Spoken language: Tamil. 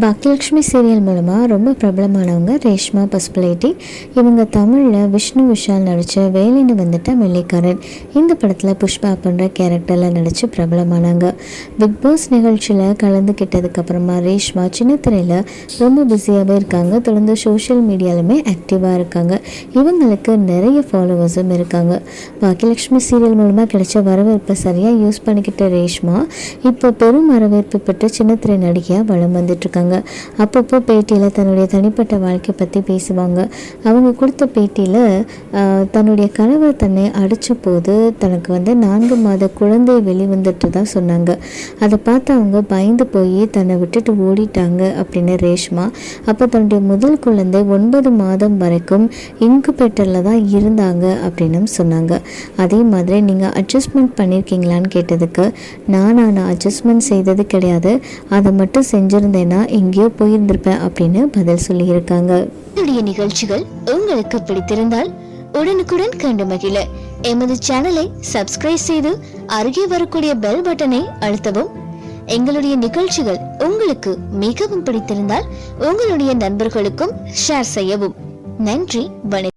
Baakiyalakshmi serial மூலமாக ரொம்ப பிரபலமானவங்க ரேஷ்மா பசுபிளேட்டி இவங்க தமிழில் விஷ்ணு விஷால் நடித்த வேலைன்னு வந்துட்ட வெள்ளைக்காரன் இந்த படத்தில் புஷ்பா பண்ணுற கேரக்டரில் நடித்து பிரபலமானாங்க. பிக் பாஸ் நிகழ்ச்சியில் கலந்துக்கிட்டதுக்கப்புறமா ரேஷ்மா சின்ன திரையில் ரொம்ப பிஸியாகவே இருக்காங்க. தொடர்ந்து சோஷியல் மீடியாலுமே ஆக்டிவாக இருக்காங்க. இவங்களுக்கு நிறைய ஃபாலோவர்ஸும் இருக்காங்க. பாக்கியலட்சுமி சீரியல் மூலமாக கிடைச்ச வரவேற்பை சரியாக யூஸ் பண்ணிக்கிட்ட ரேஷ்மா இப்போ பெரும் வரவேற்பு பெற்ற சின்னத்திரை நடிகையாக வளம் வந்துட்டுருக்காங்க அப்பப்போ பேட்டியில் தன்னுடைய தனிப்பட்ட வாழ்க்கை பற்றி பேசுவாங்க. அவங்க கொடுத்த பேட்டியில் தன்னுடைய கணவர் தன்னை அடித்த போது தனக்கு வந்து நான்கு மாத குழந்தை வெளிவந்துட்டு தான் சொன்னாங்க. அதை பார்த்து அவங்க பயந்து போய் தன்னை விட்டுட்டு ஓடிட்டாங்க அப்படின்னு ரேஷ்மா. அப்போ தன்னுடைய முதல் குழந்தை ஒன்பது மாதம் வரைக்கும் இன்குபேட்டரில் தான் இருந்தாங்க அப்படின்னு சொன்னாங்க. அதே மாதிரி நீங்கள் அட்ஜஸ்ட்மெண்ட் பண்ணியிருக்கீங்களான்னு கேட்டதுக்கு நான் நான் அட்ஜஸ்ட்மெண்ட் செய்தது கிடையாது. அதை மட்டும் செஞ்சுருந்தேன்னா எங்கேயோ போயிருந்திருப்பேன் அப்படின்னு பதில் சொல்லியிருக்காங்க. என்னுடைய நிகழ்ச்சிகள் உங்களுக்கு பிடித்திருந்தால் உடனுக்குடன் கண்டு மகிழ. எமது சேனலை சப்ஸ்கிரைப் செய்து அருகே வரக்கூடிய பெல் பட்டனை அழுத்தவும். எங்களுடைய நிகழ்ச்சிகள் உங்களுக்கு மிகவும் பிடித்திருந்தால் உங்களுடைய நண்பர்களுக்கும் ஷேர் செய்யவும். நன்றி வணக்கம்.